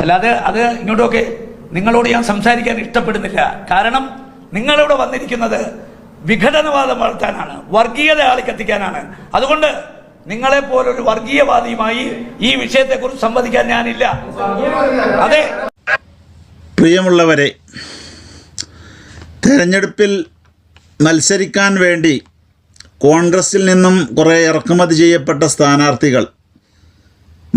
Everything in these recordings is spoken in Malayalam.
അല്ലാതെ അത് ഇങ്ങോട്ടൊക്കെ നിങ്ങളോട് ഞാൻ സംസാരിക്കാൻ ഇഷ്ടപ്പെടുന്നില്ല. കാരണം നിങ്ങളിവിടെ വന്നിരിക്കുന്നത് വിഘടനവാദം വളർത്താനാണ് വർഗീയത ആളിക്കത്തിക്കാനാണ്. അതുകൊണ്ട് നിങ്ങളെ പോലൊരു വർഗീയവാദിയുമായി ഈ വിഷയത്തെക്കുറിച്ച് സംവദിക്കാൻ ഞാനില്ല. അതെ. പ്രിയമുള്ളവരെ തെരഞ്ഞെടുപ്പിൽ മത്സരിക്കാൻ വേണ്ടി കോൺഗ്രസിൽ നിന്നും കുറേ ഇറക്കുമതി ചെയ്യപ്പെട്ട സ്ഥാനാർത്ഥികൾ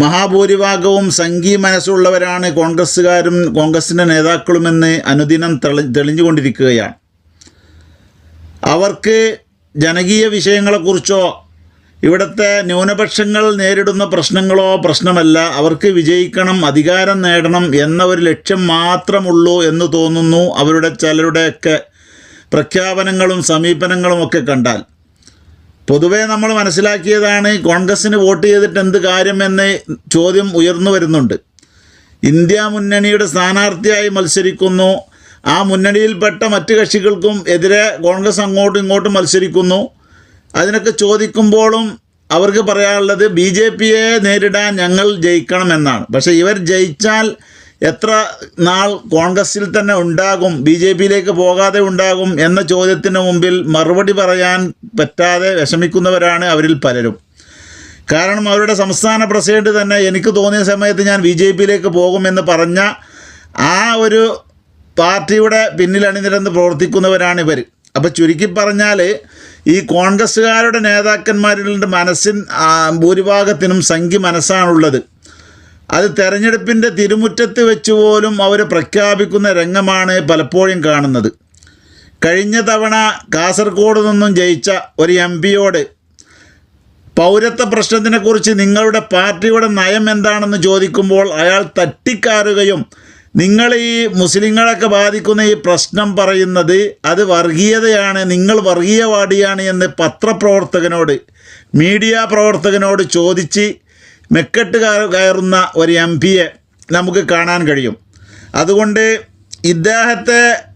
മഹാഭൂരിഭാഗവും സംഘീ മനസ്സുള്ളവരാണ് കോൺഗ്രസ്സുകാരും കോൺഗ്രസിന്റെ നേതാക്കളുമെന്ന് അനുദിനം തെളി തെളിഞ്ഞുകൊണ്ടിരിക്കുകയാണ്. അവർക്ക് ജനകീയ വിഷയങ്ങളെക്കുറിച്ചോ ഇവിടുത്തെ ന്യൂനപക്ഷങ്ങൾ നേരിടുന്ന പ്രശ്നങ്ങളോ പ്രശ്നമല്ല. അവർക്ക് വിജയിക്കണം അധികാരം നേടണം എന്ന ഒരു ലക്ഷ്യം മാത്രമുള്ളൂ എന്ന് തോന്നുന്നു അവരുടെ ചിലരുടെയൊക്കെ പ്രഖ്യാപനങ്ങളും സമീപനങ്ങളും ഒക്കെ കണ്ടാൽ. പൊതുവേ നമ്മൾ മനസ്സിലാക്കിയതാണ് കോൺഗ്രസ്സിന് വോട്ട് ചെയ്തിട്ട് എന്ത് കാര്യമെന്ന് ചോദ്യം ഉയർന്നു വരുന്നുണ്ട്. ഇന്ത്യ മുന്നണിയുടെ സ്ഥാനാർത്ഥിയായി മത്സരിക്കുന്നു. ആ മുന്നണിയിൽപ്പെട്ട മറ്റ് കക്ഷികൾക്കും എതിരെ കോൺഗ്രസ് അങ്ങോട്ടും ഇങ്ങോട്ടും മത്സരിക്കുന്നു. അതിനൊക്കെ ചോദിക്കുമ്പോഴും അവർക്ക് പറയാനുള്ളത് ബി ജെ പിയെ നേരിടാൻ ഞങ്ങൾ ജയിക്കണമെന്നാണ്. പക്ഷേ ഇവർ ജയിച്ചാൽ എത്ര നാൾ കോൺഗ്രസിൽ തന്നെ ഉണ്ടാകും ബി ജെ പിയിലേക്ക് പോകാതെ ഉണ്ടാകും എന്ന ചോദ്യത്തിന് മുമ്പിൽ മറുപടി പറയാൻ പറ്റാതെ വിഷമിക്കുന്നവരാണ് അവരിൽ പലരും. കാരണം അവരുടെ സംസ്ഥാന പ്രസിഡന്റ് തന്നെ എനിക്ക് തോന്നിയ സമയത്ത് ഞാൻ ബി ജെ പിയിലേക്ക് പോകുമെന്ന് പറഞ്ഞ ആ ഒരു പാർട്ടിയുടെ പിന്നിൽ അണിനിരന്ന് പ്രവർത്തിക്കുന്നവരാണ് ഇവർ അപ്പോൾ ചുരുക്കി പറഞ്ഞാൽ ഈ കോൺഗ്രസ്സുകാരുടെ നേതാക്കന്മാരുടെ മനസ്സിൻ ഭൂരിഭാഗത്തിനും സംഖ്യ മനസ്സാണുള്ളത്. അത് തെരഞ്ഞെടുപ്പിന്റെ തിരുമുറ്റത്ത് വെച്ച് പോലും അവർ പ്രഖ്യാപിക്കുന്ന രംഗമാണ് പലപ്പോഴും കാണുന്നത്. കഴിഞ്ഞ തവണ കാസർഗോഡ് നിന്നും ജയിച്ച ഒരു എം പിയോട് പൗരത്വ പ്രശ്നത്തിനെക്കുറിച്ച് നിങ്ങളുടെ പാർട്ടിയുടെ നയം എന്താണെന്ന് ചോദിക്കുമ്പോൾ അയാൾ തട്ടിക്കാറുകയും നിങ്ങൾ ഈ മുസ്ലിങ്ങളൊക്കെ ബാധിക്കുന്ന ഈ പ്രശ്നം പറയുന്നത് അത് വർഗീയതയാണ് നിങ്ങൾ വർഗീയവാടിയാണ് എന്ന് പത്രപ്രവർത്തകനോട് മീഡിയ പ്രവർത്തകനോട് ചോദിച്ച് മെക്കെട്ട് കയ- കയറുന്ന ഒരു എം പിയെ നമുക്ക് കാണാൻ കഴിയും. അതുകൊണ്ട് ഇദ്ദേഹത്തെ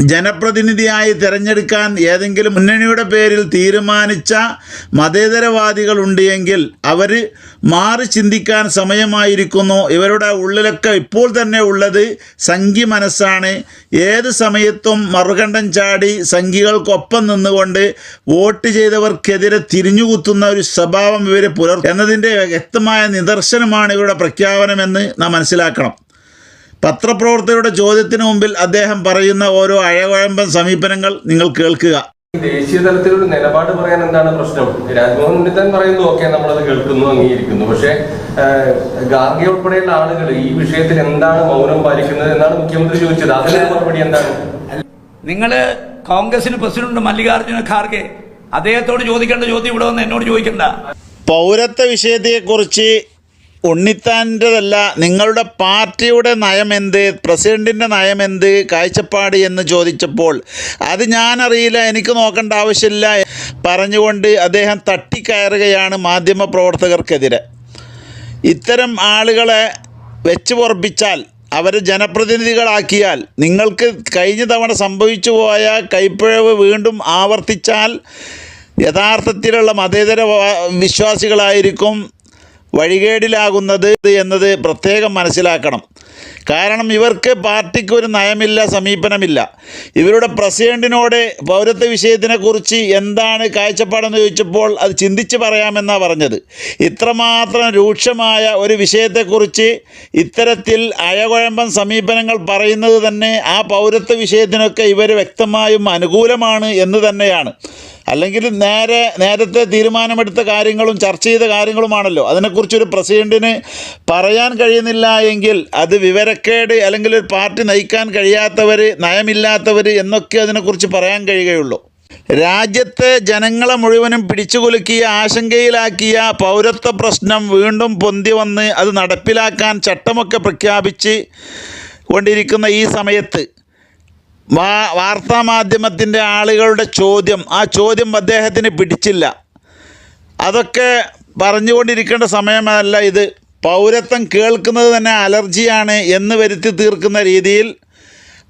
ജനപ്രതിനിധിയായി തിരഞ്ഞെടുക്കാൻ ഏതെങ്കിലും മുന്നണിയുടെ പേരിൽ തീരുമാനിച്ച മതേതരവാദികൾ ഉണ്ടെങ്കിൽ അവർ മാറി ചിന്തിക്കാൻ സമയമായിരിക്കുന്നു. ഇവരുടെ ഉള്ളിലൊക്കെ ഇപ്പോൾ തന്നെ ഉള്ളത് സംഘി മനസ്സാണ്. ഏത് സമയത്തും മറുകണ്ഠം ചാടി സംഘികൾക്കൊപ്പം നിന്നുകൊണ്ട് വോട്ട് ചെയ്തവർക്കെതിരെ തിരിഞ്ഞുകുത്തുന്ന ഒരു സ്വഭാവം ഇവർ പുലർ എന്നതിന്റെ വ്യക്തമായ നിദർശനമാണ് ഇവരുടെ പ്രഖ്യാപനമെന്ന് നാം മനസ്സിലാക്കണം. പത്രപ്രവർത്തകരുടെ ചോദ്യത്തിന് മുമ്പിൽ അദ്ദേഹം പറയുന്ന ഓരോ അഴകുഴമ്പൻ സമീപനങ്ങൾ നിങ്ങൾ കേൾക്കുക. ദേശീയ തലത്തിലൊരു നിലപാട് പറയാൻ എന്താണ് പ്രശ്നം? രാജ്മോഹൻ ഉണ്ണിത്താൻ പറയുന്നു ഓക്കെ നമ്മളത് കേൾക്കുന്നു അംഗീകരിക്കുന്നു. പക്ഷേ ഗാർഗി ഉൾപ്പെടെയുള്ള ആളുകൾ ഈ വിഷയത്തിൽ എന്താണ് മൗനം പാലിക്കുന്നത് എന്നാണ് മുഖ്യമന്ത്രി ചോദിച്ചത്. അതിന് മറുപടി എന്താണ്? നിങ്ങൾ കോൺഗ്രസിന് പ്രസിഡന്റ് മല്ലികാർജുന ഖാർഗെ അദ്ദേഹത്തോട് ചോദിക്കേണ്ട ചോദ്യം ഇവിടെ വന്ന് എന്നോട് ചോദിക്കണ്ട. പൗരത്വ വിഷയത്തെക്കുറിച്ച് ഉണ്ണിത്താന്റെതല്ല നിങ്ങളുടെ പാർട്ടിയുടെ നയമെന്ത് പ്രസിഡന്റിന്റെ നയമെന്ത് കാഴ്ചപ്പാട് എന്ന് ചോദിച്ചപ്പോൾ അത് ഞാനറിയില്ല എനിക്ക് നോക്കേണ്ട ആവശ്യമില്ല പറഞ്ഞുകൊണ്ട് അദ്ദേഹം തട്ടിക്കയറുകയാണ് മാധ്യമ പ്രവർത്തകർക്കെതിരെ ഇത്തരം ആളുകളെ വെച്ച് പൊറപ്പിച്ചാൽ അവരെ ജനപ്രതിനിധികളാക്കിയാൽ നിങ്ങൾക്ക് കഴിഞ്ഞ തവണ സംഭവിച്ചു പോയ കൈപ്പിഴവ് വീണ്ടും ആവർത്തിച്ചാൽ യഥാർത്ഥത്തിലുള്ള മതേതര വിശ്വാസികളായിരിക്കും വഴികേടിലാകുന്നത് എന്നത് പ്രത്യേകം മനസ്സിലാക്കണം. കാരണം ഇവർക്ക് പാർട്ടിക്ക് ഒരു നയമില്ല സമീപനമില്ല. ഇവരുടെ പ്രസിഡന്റിനോട് പൗരത്വ വിഷയത്തിനെക്കുറിച്ച് എന്താണ് കാഴ്ചപ്പാടെന്ന് ചോദിച്ചപ്പോൾ അത് ചിന്തിച്ച് പറയാമെന്നാണ് പറഞ്ഞത്. ഇത്രമാത്രം രൂക്ഷമായ ഒരു വിഷയത്തെക്കുറിച്ച് ഇത്തരത്തിൽ അയകുഴമ്പൻ സമീപനങ്ങൾ പറയുന്നത് തന്നെ ആ പൗരത്വ വിഷയത്തിനൊക്കെ ഇവർ വ്യക്തമായും അനുകൂലമാണ് എന്ന് തന്നെയാണ്. അല്ലെങ്കിൽ നേരെ നേരത്തെ തീരുമാനമെടുത്ത കാര്യങ്ങളും ചർച്ച ചെയ്ത കാര്യങ്ങളുമാണല്ലോ. അതിനെക്കുറിച്ചൊരു പ്രസിഡന്റിന് പറയാൻ കഴിയുന്നില്ല എങ്കിൽ അത് വിവരക്കേട് അല്ലെങ്കിൽ ഒരു പാർട്ടി നയിക്കാൻ കഴിയാത്തവർ നയമില്ലാത്തവർ എന്നൊക്കെ അതിനെക്കുറിച്ച് പറയാൻ കഴിയുകയുള്ളൂ. രാജ്യത്തെ ജനങ്ങളെ മുഴുവനും പിടിച്ചുകുലുക്കിയ ആശങ്കയിലാക്കിയ പൗരത്വ പ്രശ്നം വീണ്ടും പൊന്തി വന്ന് അത് നടപ്പിലാക്കാൻ ചട്ടമൊക്കെ പ്രഖ്യാപിച്ച് കൊണ്ടിരിക്കുന്ന ഈ സമയത്ത് വാ വാർത്താമാധ്യമത്തിന്റെ ആളുകളുടെ ചോദ്യം ആ ചോദ്യം അദ്ദേഹത്തിന് പിടിച്ചില്ല. അതൊക്കെ പറഞ്ഞുകൊണ്ടിരിക്കേണ്ട സമയമല്ല ഇത്. പൗരത്വം കേൾക്കുന്നത് തന്നെ അലർജിയാണ് എന്ന് വരുത്തി തീർക്കുന്ന രീതിയിൽ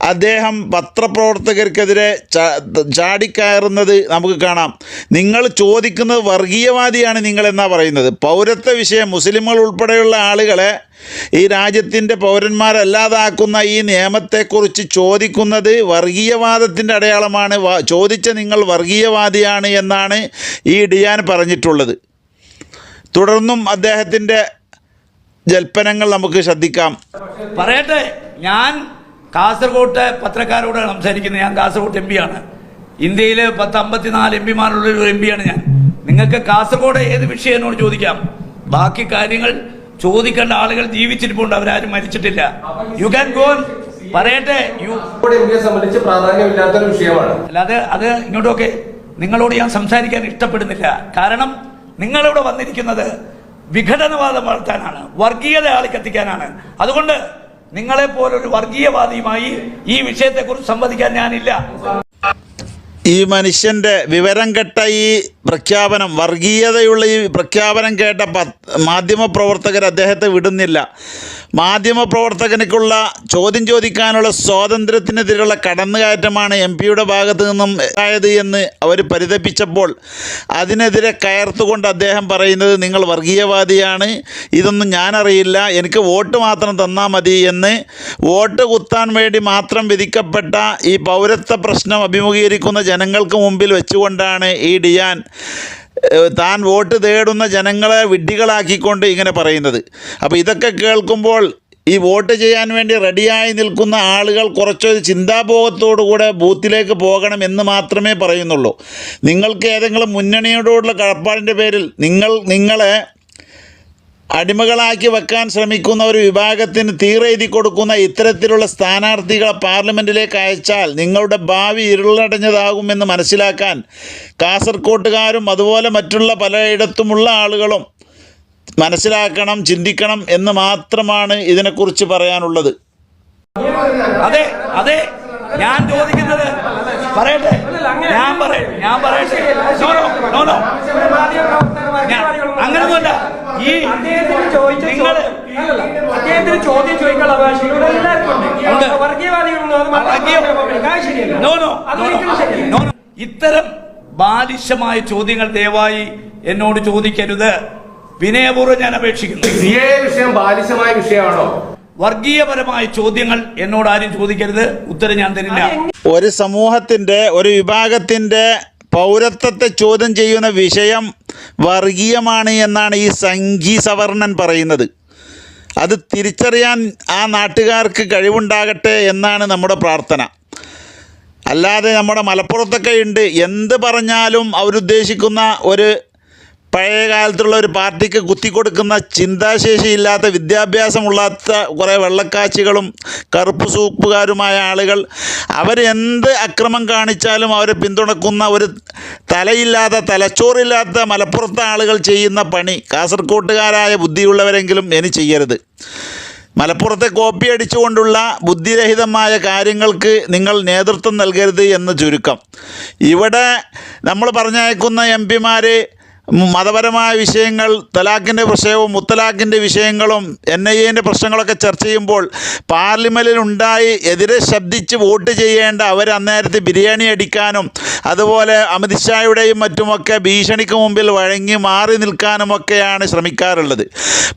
അദ്ദേഹം പത്രപ്രവർത്തകർക്കെതിരെ ചാടിക്കയറുന്നത് നമുക്ക് കാണാം. നിങ്ങൾ ചോദിക്കുന്നത് വർഗീയവാദിയാണ് നിങ്ങളെന്നാ പറയുന്നത്. പൗരത്വ വിഷയം മുസ്ലിമുകൾ ഉൾപ്പെടെയുള്ള ആളുകളെ ഈ രാജ്യത്തിന്റെ പൗരന്മാരല്ലാതാക്കുന്ന ഈ നിയമത്തെക്കുറിച്ച് ചോദിക്കുന്നത് വർഗീയവാദത്തിന്റെ അടയാളമാണ്. ചോദിച്ച നിങ്ങൾ വർഗീയവാദിയാണ് എന്നാണ് ഈ ഡിയാൻ പറഞ്ഞിട്ടുള്ളത്. തുടർന്നും അദ്ദേഹത്തിന്റെ ജൽപ്പനങ്ങൾ നമുക്ക് ശ്രദ്ധിക്കാം. പറയട്ടെ ഞാൻ കാസർഗോട്ട് പത്രക്കാരോട് സംസാരിക്കുന്നത്. ഞാൻ കാസർഗോഡ് എം ആണ്. ഇന്ത്യയിൽ പത്ത് അമ്പത്തിനാല് എം പിമാരുള്ള ഒരു എം ആണ് ഞാൻ. നിങ്ങൾക്ക് കാസർഗോഡ് ഏത് വിഷയം എന്നോട് ചോദിക്കാം? ബാക്കി കാര്യങ്ങൾ ചോദിക്കേണ്ട ആളുകൾ ജീവിച്ചിരിപ്പുണ്ട്. അവരാരും മരിച്ചിട്ടില്ല. യു ക്യാൻ ഗോ പറയട്ടെ. സംബന്ധിച്ച് പ്രാധാന്യമില്ലാത്തൊരു വിഷയമാണ്. അല്ലാതെ അത് ഇങ്ങോട്ടൊക്കെ നിങ്ങളോട് ഞാൻ സംസാരിക്കാൻ ഇഷ്ടപ്പെടുന്നില്ല. കാരണം നിങ്ങളിവിടെ വന്നിരിക്കുന്നത് വിഘടനവാദം വളർത്താനാണ്. വർഗീയത ആളിക്കത്തിക്കാനാണ് അതുകൊണ്ട് നിങ്ങളെ പോലൊരു വർഗീയവാദിയുമായി ഈ വിഷയത്തെക്കുറിച്ച് സംവദിക്കാൻ ഞാനില്ല. ഈ മനുഷ്യന്റെ വിവരം കെട്ട ഈ പ്രഖ്യാപനം വർഗീയതയുള്ള ഈ പ്രഖ്യാപനം കേട്ട മാധ്യമ മാധ്യമപ്രവർത്തകർ അദ്ദേഹത്തെ വിടുന്നില്ല. മാധ്യമപ്രവർത്തകനക്കുള്ള ചോദ്യം ചോദിക്കാനുള്ള സ്വാതന്ത്ര്യത്തിനെതിരെയുള്ള കടന്നുകയറ്റമാണ് എം പിയുടെ ഭാഗത്തു നിന്നും ആയത് എന്ന് അവർ പരിതപിച്ചപ്പോൾ അതിനെതിരെ കയർത്തുകൊണ്ട് അദ്ദേഹം പറയുന്നത് നിങ്ങൾ വർഗീയവാദിയാണ് ഇതൊന്നും ഞാനറിയില്ല എനിക്ക് വോട്ട് മാത്രം തന്നാൽ മതി എന്ന് വോട്ട് കുത്താൻ വേണ്ടി മാത്രം വിധിക്കപ്പെട്ട ഈ പൗരത്വ പ്രശ്നം അഭിമുഖീകരിക്കുന്ന ജനങ്ങൾക്ക് മുമ്പിൽ വെച്ചുകൊണ്ടാണ് ഈ ഡിയാൻ താൻ വോട്ട് തേടുന്ന ജനങ്ങളെ വിഡ്ഢികളാക്കിക്കൊണ്ട് ഇങ്ങനെ പറയുന്നത്. അപ്പോൾ ഇതൊക്കെ കേൾക്കുമ്പോൾ ഈ വോട്ട് ചെയ്യാൻ വേണ്ടി റെഡിയായി നിൽക്കുന്ന ആളുകൾ കുറച്ചൊരു ചിന്താബോധത്തോടുകൂടെ ബൂത്തിലേക്ക് പോകണം എന്ന് മാത്രമേ പറയുന്നുള്ളൂ. നിങ്ങൾക്ക് ഏതെങ്കിലും മുന്നണിയോടുള്ള കടപ്പാടിന്റെ പേരിൽ നിങ്ങൾ നിങ്ങളെ അടിമകളാക്കി വെക്കാൻ ശ്രമിക്കുന്ന ഒരു വിഭാഗത്തിന് തീറെഴുതി കൊടുക്കുന്ന ഇത്തരത്തിലുള്ള സ്ഥാനാർത്ഥികളെ പാർലമെന്റിലേക്ക് അയച്ചാൽ നിങ്ങളുടെ ഭാവി ഇരുളടഞ്ഞതാകുമെന്ന് മനസ്സിലാക്കാൻ കാസർകോട്ടുകാരും അതുപോലെ മറ്റുള്ള പലയിടത്തുമുള്ള ആളുകളും മനസ്സിലാക്കണം ചിന്തിക്കണം എന്ന് മാത്രമാണ് ഇതിനെക്കുറിച്ച് പറയാനുള്ളത്. അതെ അതെ. ഞാൻ ചോദിക്കുന്നത് പറയട്ടെ? ഞാൻ പറയട്ടെ? ഞാൻ പറയട്ടെ? ഈ അദ്ദേഹത്തിന് ചോദിച്ച ചോദ്യം- അദ്ദേഹത്തിന് ചോദ്യം ചോദിക്കാനുള്ള അവകാശം ഇവിടെ എല്ലാവർക്കും ഉണ്ട്. വർഗീയവാദികളുണ്ട്. അത് ശരിയല്ല. നോ. No, no. ഇത്തരം ബാലിശമായ ചോദ്യങ്ങൾ ദയവായി എന്നോട് ചോദിക്കരുത്. വിനയപൂർവം ഞാൻ അപേക്ഷിക്കുന്നു വിഷയം ബാലിശമായ വിഷയമാണോ? വർഗീയപരമായ ചോദ്യങ്ങൾ എന്നോട് ആരും ചോദിക്കരുത്. ഉത്തരം ഞാൻ തരില്ല. ഒരു സമൂഹത്തിന്റെ ഒരു വിഭാഗത്തിന്റെ പൗരത്വത്തെ ചോദ്യം ചെയ്യുന്ന വിഷയം വർഗീയമാണ് എന്നാണ് ഈ സംഘി സവർണൻ പറയുന്നത്. അത് തിരിച്ചറിയാൻ ആ നാട്ടുകാർക്ക് കഴിവുണ്ടാകട്ടെ എന്നാണ് നമ്മുടെ പ്രാർത്ഥന. അല്ലാതെ നമ്മുടെ മലപ്പുറത്തൊക്കെ ഉണ്ട്. എന്ത് പറഞ്ഞാലും അവരുദ്ദേശിക്കുന്ന ഒരു പഴയ കാലത്തുള്ള ഒരു പാർട്ടിക്ക് കുത്തിക്കൊടുക്കുന്ന ചിന്താശേഷിയില്ലാത്ത വിദ്യാഭ്യാസമുള്ളാത്ത കുറേ വെള്ളക്കാച്ചികളും കറുപ്പ് സൂപ്പുകാരുമായ ആളുകൾ അവരെന്ത് അക്രമം കാണിച്ചാലും അവരെ പിന്തുണക്കുന്ന ഒരു തലയില്ലാത്ത തലച്ചോറില്ലാത്ത മലപ്പുറത്തെ ആളുകൾ ചെയ്യുന്ന പണി കാസർകോട്ടുകാരായ ബുദ്ധിയുള്ളവരെങ്കിലും ഇനി ചെയ്യരുത്. മലപ്പുറത്തെ കോപ്പി അടിച്ചുകൊണ്ടുള്ള ബുദ്ധിരഹിതമായ കാര്യങ്ങൾക്ക് നിങ്ങൾ നേതൃത്വം നൽകരുത് എന്ന് ചുരുക്കം. ഇവിടെ നമ്മൾ പറഞ്ഞയക്കുന്ന എം പിമാർ മതപരമായ വിഷയങ്ങൾ തലാഖിന്റെ വിഷയവും മുത്തലാഖിന്റെ വിഷയങ്ങളും എൻ ഐ എന്റെ പ്രശ്നങ്ങളൊക്കെ ചർച്ച ചെയ്യുമ്പോൾ പാർലമെന്റിൽ ഉണ്ടായി എതിരെ ശബ്ദിച്ച് വോട്ട് ചെയ്യേണ്ട അവർ അന്നേരത്തെ ബിരിയാണി അടിക്കാനും അതുപോലെ അമിത്ഷായുടെയും മറ്റുമൊക്കെ ഭീഷണിക്ക് മുമ്പിൽ വഴങ്ങി മാറി നിൽക്കാനുമൊക്കെയാണ് ശ്രമിക്കാറുള്ളത്.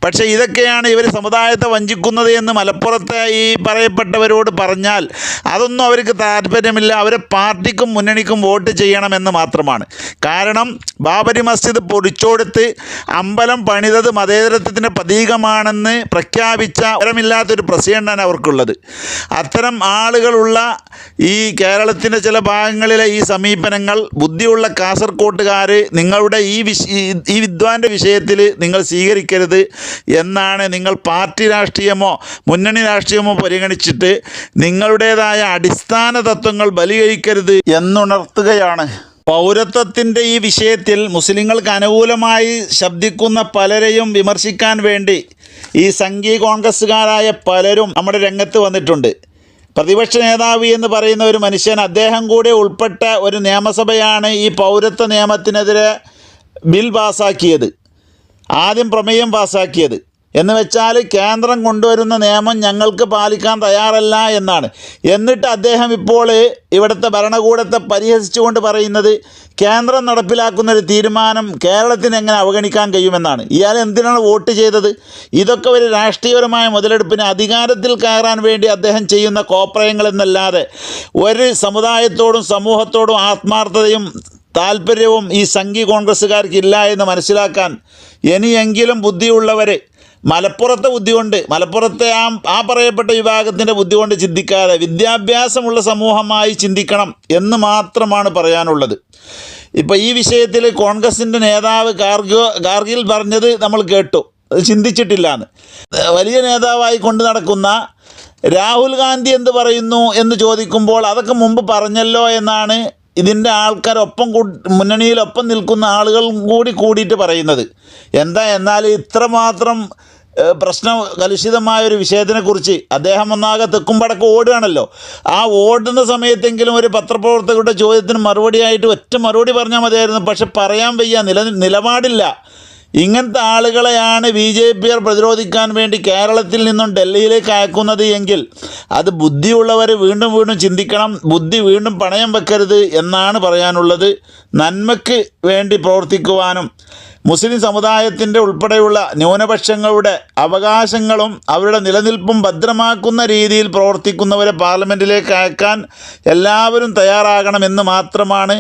പക്ഷേ ഇതൊക്കെയാണ് ഇവർ സമുദായത്തെ വഞ്ചിക്കുന്നത് എന്ന് മലപ്പുറത്തെ ഈ പറയപ്പെട്ടവരോട് പറഞ്ഞാൽ അതൊന്നും അവർക്ക് താല്പര്യമില്ല. അവരെ പാർട്ടിക്കും മുന്നണിക്കും വോട്ട് ചെയ്യണമെന്ന് മാത്രമാണ്. കാരണം ബാബരി മസ്ജിദ് പൊടിച്ചോടുത്ത് അമ്പലം പണിതത് മതേതരത്വത്തിന്റെ പ്രതീകമാണെന്ന് പ്രഖ്യാപിച്ച പരമില്ലാത്തൊരു പ്രസിഡന്റാണ് അവർക്കുള്ളത്. അത്തരം ആളുകളുള്ള ഈ കേരളത്തിന്റെ ചില ഭാഗങ്ങളിലെ ഈ സമീപനങ്ങൾ ബുദ്ധിയുള്ള കാസർകോട്ടുകാർ നിങ്ങളുടെ ഈ വിഷ ഈ- ഈ വിദ്വാന്റെ വിഷയത്തിൽ നിങ്ങൾ സ്വീകരിക്കരുത് എന്നാണ് നിങ്ങൾ പാർട്ടി രാഷ്ട്രീയമോ മുന്നണി രാഷ്ട്രീയമോ പരിഗണിച്ചിട്ട് നിങ്ങളുടേതായ അടിസ്ഥാന തത്വങ്ങൾ ബലികഴിക്കരുത് എന്നുണർത്തുകയാണ്. പൗരത്വത്തിന്റെ ഈ വിഷയത്തിൽ മുസ്ലിങ്ങൾക്ക് അനുകൂലമായി ശബ്ദിക്കുന്ന പലരെയും വിമർശിക്കാൻ വേണ്ടി ഈ സംഘീ കോൺഗ്രസ്സുകാരായ പലരും നമ്മുടെ രംഗത്ത് വന്നിട്ടുണ്ട്. പ്രതിപക്ഷ നേതാവ് എന്ന് പറയുന്ന ഒരു മനുഷ്യൻ അദ്ദേഹം കൂടെ ഉൾപ്പെട്ട ഒരു നിയമസഭയാണ് ഈ പൗരത്വ നിയമത്തിനെതിരെ ബിൽ പാസാക്കിയത്. ആദ്യം പ്രമേയം പാസാക്കിയത്. എന്ന് വെച്ചാൽ കേന്ദ്രം കൊണ്ടുവരുന്ന നിയമം ഞങ്ങൾക്ക് പാലിക്കാൻ തയ്യാറല്ല എന്നാണ്. എന്നിട്ട് അദ്ദേഹം ഇപ്പോൾ ഇവിടുത്തെ ഭരണകൂടത്തെ പരിഹസിച്ചുകൊണ്ട് പറയുന്നത് കേന്ദ്രം നടപ്പിലാക്കുന്ന ഒരു തീരുമാനം കേരളത്തിന് എങ്ങനെ അവഗണിക്കാൻ കഴിയുമെന്നാണ്. ഇയാൾ എന്തിനാണ് വോട്ട് ചെയ്തത്? ഇതൊക്കെ ഒരു രാഷ്ട്രീയപരമായ മുതലെടുപ്പിന് അധികാരത്തിൽ കയറാൻ വേണ്ടി അദ്ദേഹം ചെയ്യുന്ന കോപ്രയങ്ങൾ എന്നല്ലാതെ ഒരു സമുദായത്തോടും സമൂഹത്തോടും ആത്മാർത്ഥതയും താല്പര്യവും ഈ സംഘി കോൺഗ്രസ്സുകാർക്കില്ല എന്ന് മനസ്സിലാക്കാൻ ഇനിയെങ്കിലും ബുദ്ധിയുള്ളവർ മലപ്പുറത്തെ ബുദ്ധി കൊണ്ട് മലപ്പുറത്തെ ആ ആ പറയപ്പെട്ട വിഭാഗത്തിന്റെ ബുദ്ധി കൊണ്ട് ചിന്തിക്കാതെ വിദ്യാഭ്യാസമുള്ള സമൂഹമായി ചിന്തിക്കണം എന്ന് മാത്രമാണ് പറയാനുള്ളത്. ഇപ്പോൾ ഈ വിഷയത്തിൽ കോൺഗ്രസിന്റെ നേതാവ് ഗാർഗോ ഗാർഗിൽ പറഞ്ഞത് നമ്മൾ കേട്ടു. അത് ചിന്തിച്ചിട്ടില്ല എന്ന് വലിയ നേതാവായി കൊണ്ട് നടക്കുന്ന രാഹുൽ ഗാന്ധി എന്ത് പറയുന്നു എന്ന് ചോദിക്കുമ്പോൾ അതൊക്കെ മുമ്പ് പറഞ്ഞല്ലോ എന്നാണ് ഇതിന്റെ ആൾക്കാരൊപ്പം കൂ മുന്നണിയിലൊപ്പം നിൽക്കുന്ന ആളുകളും കൂടി കൂടിയിട്ട് പറയുന്നത്. എന്താ എന്നാൽ ഇത്രമാത്രം പ്രശ്നം കലുഷിതമായ ഒരു വിഷയത്തിനെക്കുറിച്ച് അദ്ദേഹം ഒന്നാകെ തെക്കും പടക്കം ഓടുകയാണല്ലോ. ആ ഓടുന്ന സമയത്തെങ്കിലും ഒരു പത്രപ്രവർത്തകരുടെ ചോദ്യത്തിന് മറുപടിയായിട്ട് ഒറ്റ മറുപടി പറഞ്ഞാൽ മതിയായിരുന്നു. പക്ഷെ പറയാൻ വയ്യ നില നിലപാടില്ല. ഇങ്ങനത്തെ ആളുകളെയാണ് ബി ജെ പിയർ പ്രതിരോധിക്കാൻ വേണ്ടി കേരളത്തിൽ നിന്നും ഡൽഹിയിലേക്ക് അയക്കുന്നത് എങ്കിൽ അത് ബുദ്ധിയുള്ളവർ വീണ്ടും വീണ്ടും ചിന്തിക്കണം. ബുദ്ധി വീണ്ടും പണയം വെക്കരുത് എന്നാണ് പറയാനുള്ളത്. നന്മയ്ക്ക് വേണ്ടി പ്രവർത്തിക്കുവാനും മുസ്ലിം സമുദായത്തിന്റെ ഉൾപ്പെടെയുള്ള ന്യൂനപക്ഷങ്ങളുടെ അവകാശങ്ങളും അവരുടെ നിലനിൽപ്പും ഭദ്രമാക്കുന്ന രീതിയിൽ പ്രവർത്തിക്കുന്നവരെ പാർലമെന്റിലേക്ക് അയക്കാൻ എല്ലാവരും തയ്യാറാകണമെന്ന് മാത്രമാണ്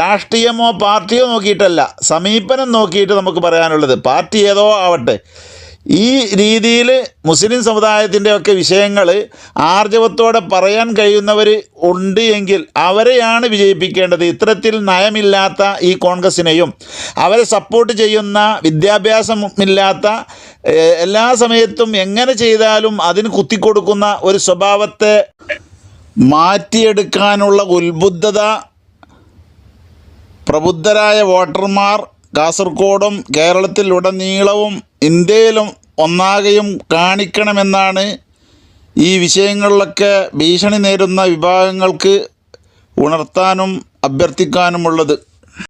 രാഷ്ട്രീയമോ പാർട്ടിയോ നോക്കിയിട്ടല്ല സമീപനം നോക്കിയിട്ട് നമുക്ക് പറയാനുള്ളത്. പാർട്ടി ഏതോ ആവട്ടെ ഈ രീതിയിൽ മുസ്ലിം സമുദായത്തിന്റെ ഒക്കെ വിഷയങ്ങൾ ആർജവത്തോടെ പറയാൻ കഴിയുന്നവർ ഉണ്ട് എങ്കിൽ അവരെയാണ് വിജയിപ്പിക്കേണ്ടത്. ഇത്തരത്തിൽ നയമില്ലാത്ത ഈ കോൺഗ്രസിനെയും അവരെ സപ്പോർട്ട് ചെയ്യുന്ന വിദ്യാഭ്യാസമില്ലാത്ത എല്ലാ സമയത്തും എങ്ങനെ ചെയ്താലും അതിന് കുത്തിക്കൊടുക്കുന്ന ഒരു സ്വഭാവത്തെ മാറ്റിയെടുക്കാനുള്ള ഉത്ബുദ്ധത പ്രബുദ്ധരായ വോട്ടർമാർ കാസർഗോഡും കേരളത്തിലുടനീളവും ഇന്ത്യയിലും ഒന്നാകെയും കാണിക്കണമെന്നാണ് ഈ വിഷയങ്ങളിലൊക്കെ ഭീഷണി നേരിടുന്ന വിഭാഗങ്ങൾക്ക് ഉണർത്താനും അഭ്യർത്ഥിക്കാനുമുള്ളത്.